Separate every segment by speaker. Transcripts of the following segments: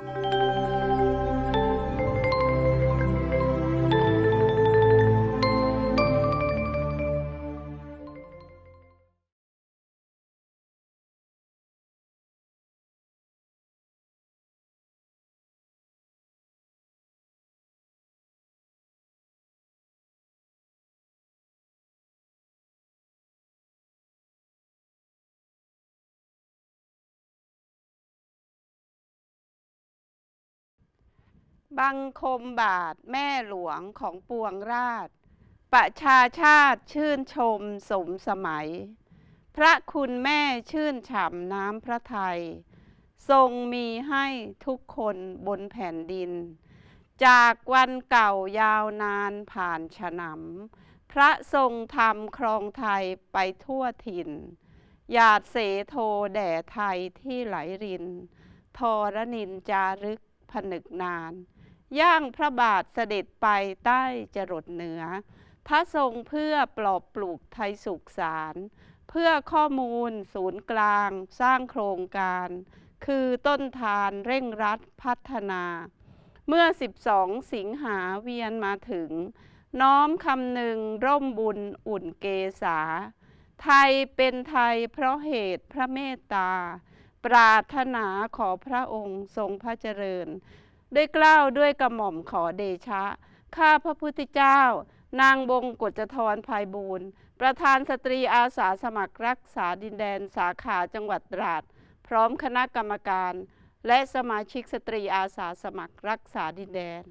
Speaker 1: you บังคมบาทแม่หลวงของปวงราช ประชาชาติชื่นชมสมสมัย พระคุณแม่ชื่นฉ่ำน้ำพระทัย ทรงมีให้ทุกคนบนแผ่นดิน จากวันเก่ายาวนานผ่านฉนำพระทรงธรรมครองไทยไปทั่วถิ่น หยาดเสโทแด่ไทยที่ไหลรินทรนินจารึกผนึกนาน ย่างพระบาทเสด็จไปใต้จรดเหนือ พระทรงเพื่อปลอบปลูกไทยสุขสาร เพื่อข้อมูลศูนย์กลาง สร้างโครงการ คือต้นทานเร่งรัดพัฒนา เมื่อ 12 สิงหาเวียนมาถึง น้อมคำหนึ่งร่มบุญอุ่นเกษา ไทยเป็นไทยเพราะเหตุพระเมตตา ปรารถนาขอพระองค์ทรงพระเจริญ ด้วยเกล้าวด้วยกระหม่อมขอเดชะ ข้าพระพุทธเจ้า นางบงกฎจทรภัยบูรณ์ประธานสตรีอาสาสมัครรักษาดินแดนสาขาจังหวัดตราด พร้อมคณะกรรมการ และสมาชิกสตรีอาสาสมัครรักษาดินแดน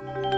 Speaker 2: ข